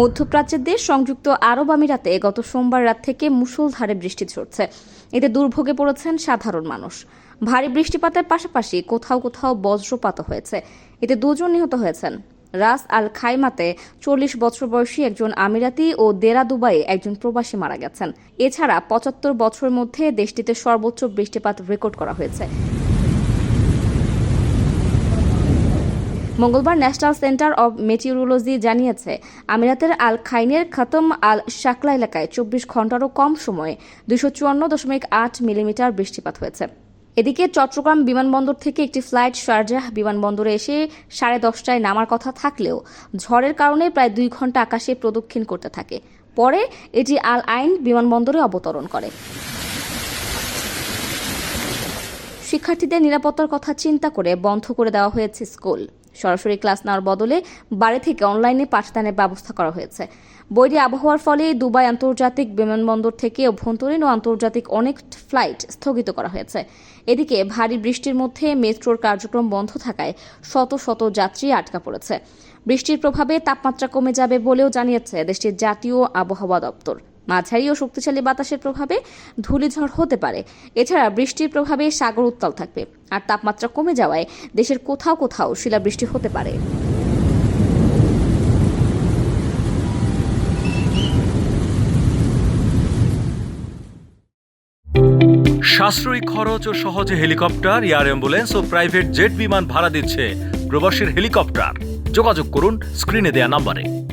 মধ্যপ্রাচ্যের দেশ সংযুক্ত আরব আমিরাতে গত সোমবার রাত থেকে মুষলধারে বৃষ্টি ঝরছে। এতে দুর্ভোগে পড়েছেন সাধারণ মানুষ। ভারী বৃষ্টিপাতের পাশাপাশি কোথাও কোথাও বজ্রপাত হয়েছে। এতে দুজন নিহত হয়েছেন। রাস আল খাইমাতে চল্লিশ বছর বয়সী একজন আমিরাতি ও দেরা দুবাইয়ে একজন প্রবাসী মারা গেছেন। এছাড়া পঁচাত্তর বছরের মধ্যে দেশটিতে সর্বোচ্চ বৃষ্টিপাত রেকর্ড করা হয়েছে। মঙ্গলবার ন্যাশনাল সেন্টার অব মেটিওরোলজি জানিয়েছে, আমিরাতের আল খাইনের খতম আল শাকলা এলাকায় চব্বিশ ঘন্টারও কম সময়ে দুশো চুয়ান্ন দশমিক আট মিলিমিটার বৃষ্টিপাত হয়েছে। এদিকে চট্টগ্রাম বিমানবন্দর থেকে একটি ফ্লাইট শারজাহ বিমানবন্দরে এসে সাড়ে দশটায় নামার কথা থাকলেও ঝড়ের কারণে প্রায় দুই ঘণ্টা আকাশে প্রদক্ষিণ করতে থাকে। পরে এটি আল আইন বিমানবন্দরে অবতরণ করে। শিক্ষার্থীদের নিরাপত্তার কথা চিন্তা করে বন্ধ করে দেওয়া হয়েছে স্কুল। সরাসরি ক্লাস নেওয়ার বদলে বাড়ি থেকে অনলাইনে পাঠদানের ব্যবস্থা করা হয়েছে। বৈরী আবহাওয়ার ফলে দুবাই আন্তর্জাতিক বিমানবন্দর থেকে অভ্যন্তরীণ ও আন্তর্জাতিক অনেক ফ্লাইট স্থগিত করা হয়েছে। এদিকে ভারী বৃষ্টির মধ্যে মেট্রোর কার্যক্রম বন্ধ থাকায় শত শত যাত্রী আটকা পড়েছে। বৃষ্টির প্রভাবে তাপমাত্রা কমে যাবে বলেও জানিয়েছে দেশটির জাতীয় আবহাওয়া দপ্তর। মাঝারি ও শক্তিশালী বাতাসের প্রভাবে ধূলিঝড় হতে পারে। এছাড়া বৃষ্টির প্রভাবে সাগর উত্তাল থাকবে। আর তাপমাত্রা কমে যাওয়ায় দেশের কোথাও কোথাও শিলাবৃষ্টি হতে পারে। সাশ্রয়ী খরচ ও সহজে হেলিকপ্টার, এয়ার অ্যাম্বুলেন্স ও প্রাইভেট জেট বিমান ভাড়া দিচ্ছে প্রবাসীর হেলিকপ্টার। যোগাযোগ করুন স্ক্রিনে দেয়া নাম্বারে।